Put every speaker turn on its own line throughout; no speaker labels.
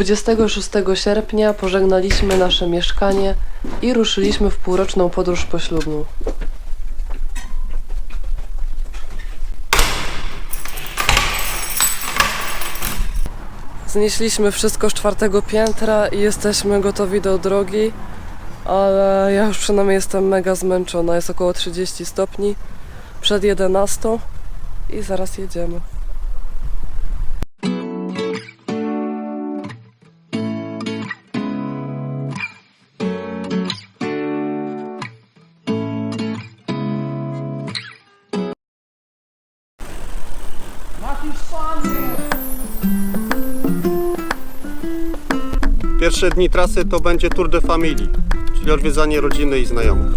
26 sierpnia pożegnaliśmy nasze mieszkanie i ruszyliśmy w półroczną podróż poślubną. Znieśliśmy wszystko z czwartego piętra i jesteśmy gotowi do drogi, ale ja już przynajmniej jestem mega zmęczona. Jest około 30 stopni przed 11 i zaraz jedziemy.
Pierwsze dni trasy to będzie Tour de Famille, czyli odwiedzanie rodziny i znajomych.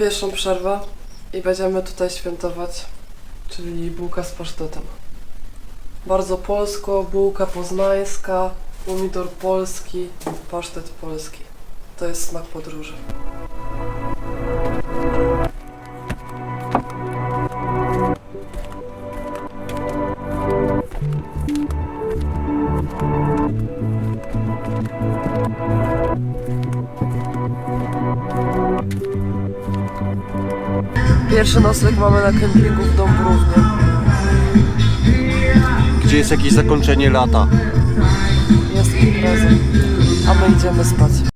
Pierwszą przerwę i będziemy tutaj świętować, czyli bułka z pasztetem. Bardzo polsko, bułka poznańska, pomidor polski, pasztet polski. To jest smak podróży. Pierwszy nocleg mamy na kempingu w Dąbrównie.
Gdzie jest jakieś zakończenie lata.
Jest impreza, a my idziemy spać.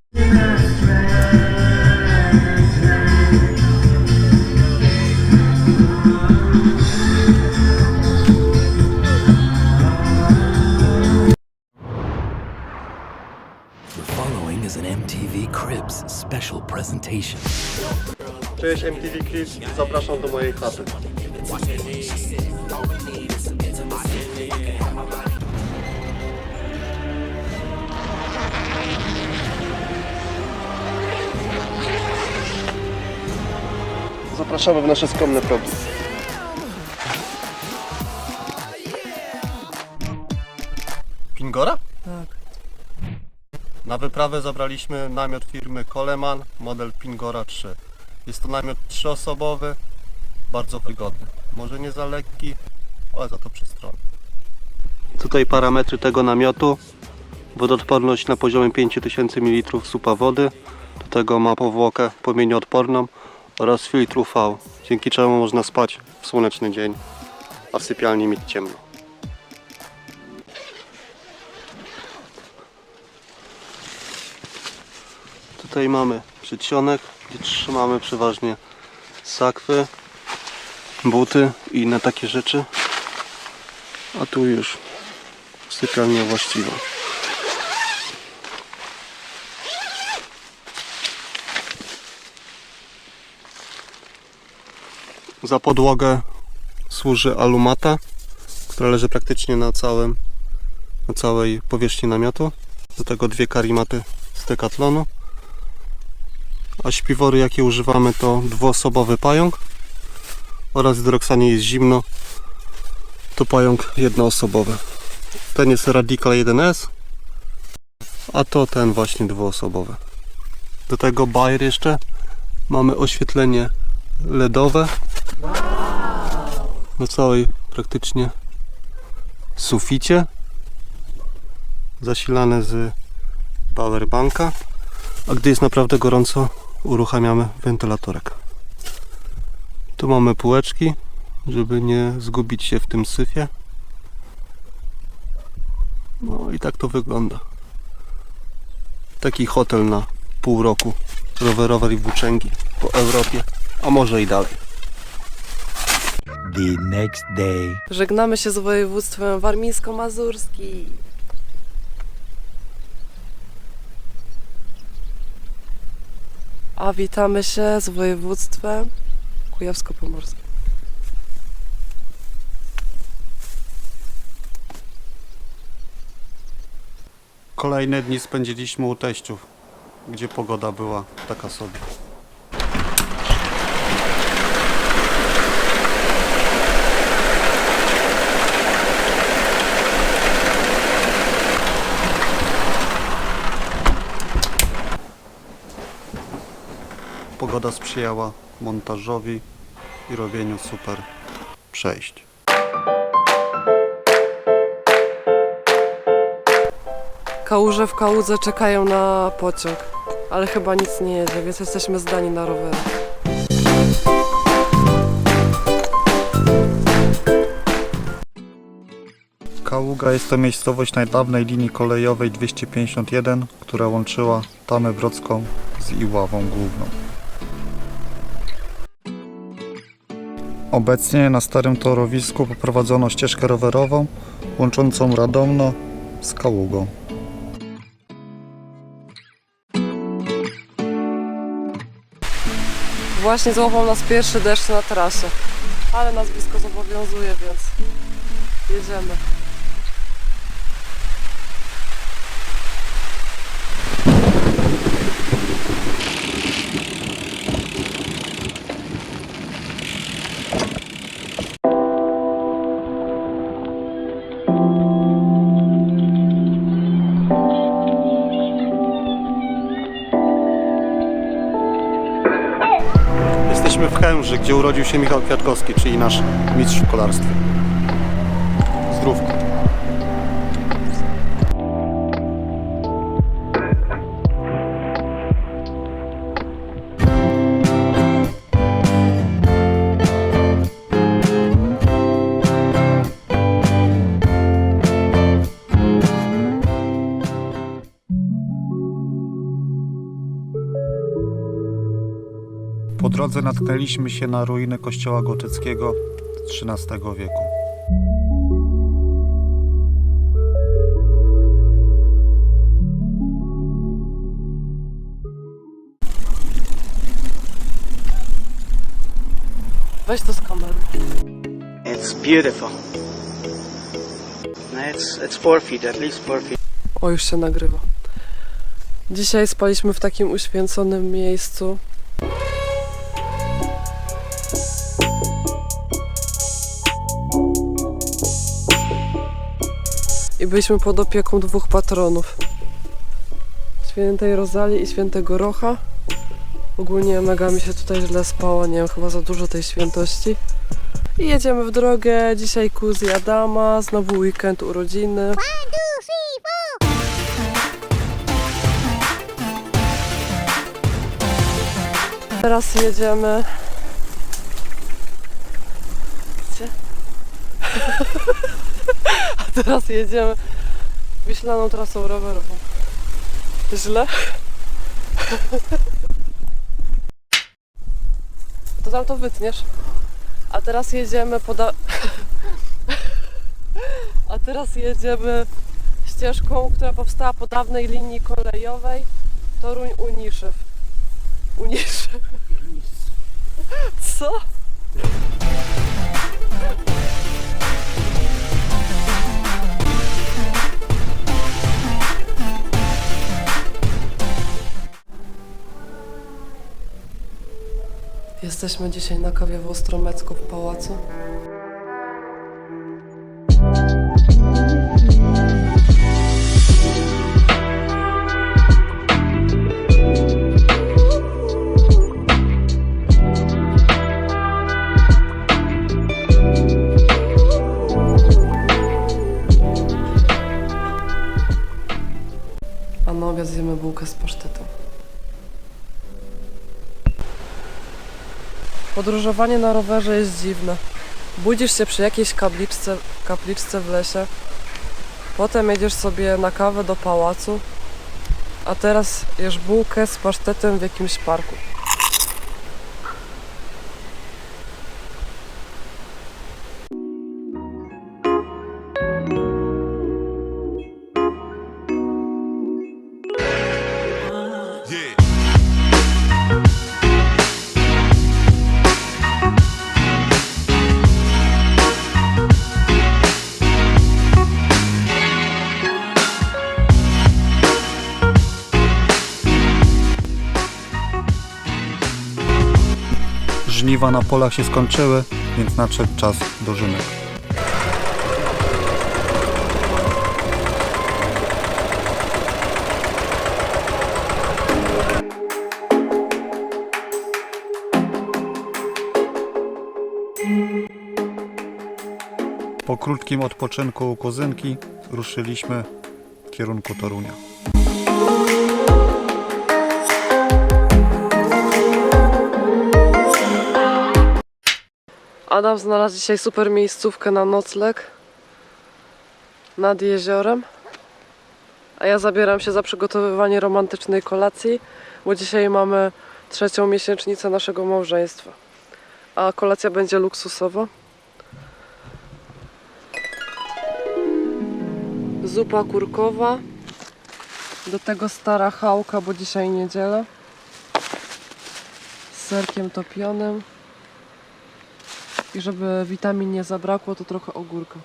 Cześć MTV Kids, zapraszam do mojej chaty. Zapraszamy w nasze skromne progi. Pingora?
Tak.
Na wyprawę zabraliśmy namiot firmy Coleman, model Pingora 3. Jest to namiot trzyosobowy, bardzo wygodny. Może nie za lekki, ale za to przestronny. Tutaj parametry tego namiotu. Wodoodporność na poziomie 5000 ml supa wody. Do tego ma powłokę płomienioodporną oraz filtr UV, dzięki czemu można spać w słoneczny dzień, a w sypialni mieć ciemno. Tutaj mamy przedsionek, trzymamy przeważnie sakwy, buty i inne takie rzeczy. A tu już sypialnia właściwa. Za podłogę służy alumata, która leży praktycznie na całym na całej powierzchni namiotu. Do tego dwie karimaty z Decathlonu. A śpiwory jakie używamy to dwuosobowy pająk oraz gdy jest zimno to pająk jednoosobowy. Ten jest Radical 1S a to ten właśnie dwuosobowy. Do tego Bayer jeszcze. Mamy oświetlenie LEDowe. Na całej praktycznie suficie. Zasilane z powerbanka. A gdy jest naprawdę gorąco, uruchamiamy wentylatorek. Tu mamy półeczki, żeby nie zgubić się w tym syfie. No i tak to wygląda. Taki hotel na pół roku. Rowerowe i włóczęgi po Europie, a może i dalej.
The next day.
Żegnamy się z województwem warmińsko-mazurskim. A witamy się z województwem kujawsko-pomorskim.
Kolejne dni spędziliśmy u teściów, gdzie pogoda była taka sobie. Pogoda sprzyjała montażowi i robieniu super przejść.
Kałuże w kałudze czekają na pociąg, ale chyba nic nie jedzie, więc jesteśmy zdani na rowery.
Kaługa jest to miejscowość najdawnej linii kolejowej 251, która łączyła Tamę Brodzką z Iławą Główną. Obecnie na starym torowisku poprowadzono ścieżkę rowerową łączącą Radomno z Kaługą.
Właśnie złapał nas pierwszy deszcz na trasie, ale nas blisko zobowiązuje, więc jedziemy.
Jesteśmy w Chęży, gdzie urodził się Michał Kwiatkowski, czyli nasz mistrz w kolarstwie. Zdrówko.
Po drodze natknęliśmy się na ruiny kościoła gotyckiego z XIII wieku.
Weź to z kamery.
It's beautiful. It's it's four feet, at least four feet.
O, już się nagrywa. Dzisiaj spaliśmy w takim uświęconym miejscu. Byliśmy pod opieką dwóch patronów. Świętej Rozalii i świętego Rocha. Ogólnie mega mi się tutaj źle spało, nie wiem, chyba za dużo tej świętości. I jedziemy w drogę. Dzisiaj kuzy Adama, znowu weekend urodziny. Teraz jedziemy. Gdzie? A teraz jedziemy wiślaną trasą rowerową. Źle? To tam to wytniesz. A teraz jedziemy poda... A teraz jedziemy ścieżką, która powstała po dawnej linii kolejowej Toruń-Uniszew. Uniszew. Co? Jesteśmy dzisiaj na kawie w Ostromecku w pałacu. Podróżowanie na rowerze jest dziwne. Budzisz się przy jakiejś kapliczce, kapliczce w lesie, potem jedziesz sobie na kawę do pałacu, a teraz jesz bułkę z pasztetem w jakimś parku.
Żniwa na polach się skończyły, więc nadszedł czas dożynek. Po krótkim odpoczynku u kuzynki ruszyliśmy w kierunku Torunia.
Adam znalazł dzisiaj super miejscówkę na nocleg nad jeziorem. A ja zabieram się za przygotowywanie romantycznej kolacji, bo dzisiaj mamy trzecią miesięcznicę naszego małżeństwa. A kolacja będzie luksusowa. Zupa kurkowa. Do tego stara chałka, bo dzisiaj niedziela. Z serkiem topionym. I żeby witamin nie zabrakło, to trochę ogórka.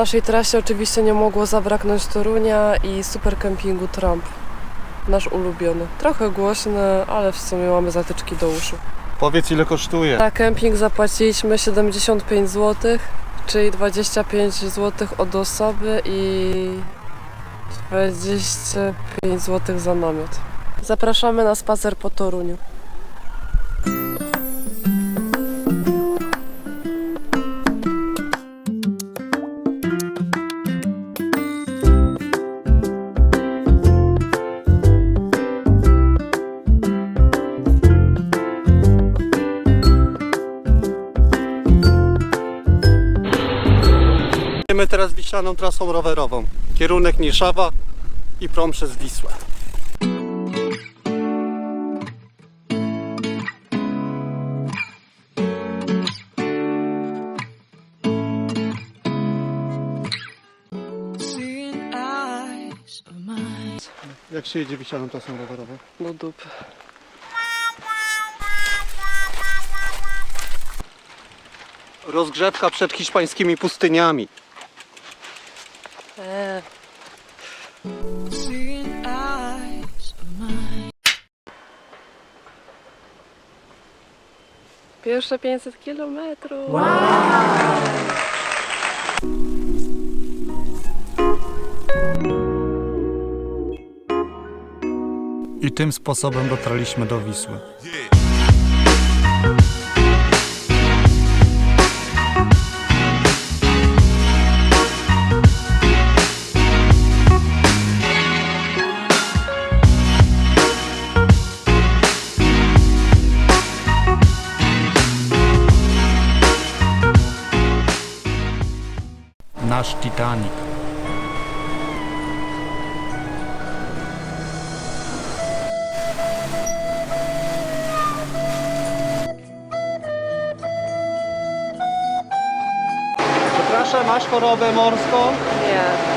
Naszej trasie oczywiście nie mogło zabraknąć Torunia i super kempingu Trump. Nasz ulubiony. Trochę głośny, ale w sumie mamy zatyczki do uszu.
Powiedz ile kosztuje.
Za kemping zapłaciliśmy 75 zł, czyli 25 zł od osoby i 25 zł za namiot. Zapraszamy na spacer po Toruniu.
Teraz wiślaną trasą rowerową. Kierunek Nieszawa i prom przez Wisłę. Jak się jedzie wiślaną trasą rowerową?
Do dupy.
Rozgrzewka przed hiszpańskimi pustyniami.
Pierwsze 500 kilometrów.
I tym sposobem dotarliśmy do Wisły. Titanic.
Przepraszam, masz chorobę morską?
Nie.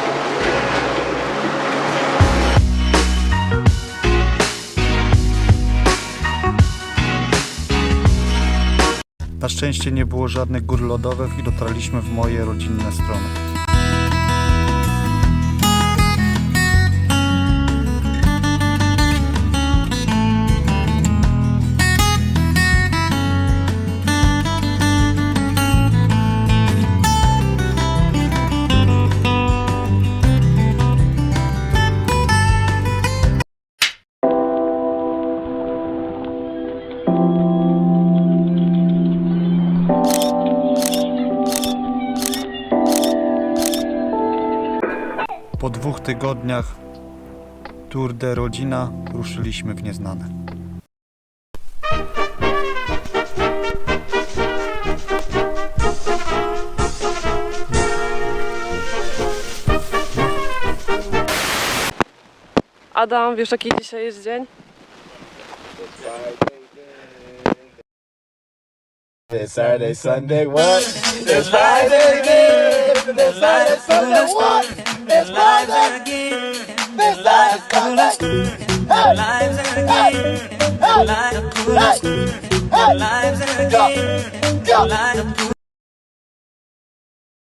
Na szczęście nie było żadnych gór lodowych i dotarliśmy w moje rodzinne strony. Tygodniach Tour de Rodzina ruszyliśmy w nieznane.
Adam, wiesz jaki dzisiaj jest dzień?
It's Saturday, Sunday, what? It's Friday again. It's Saturday, Sunday, what? Their lives are a. Their lives full of. Their lives are a. Their lives are
full.
Their
lives are a. Their lives are full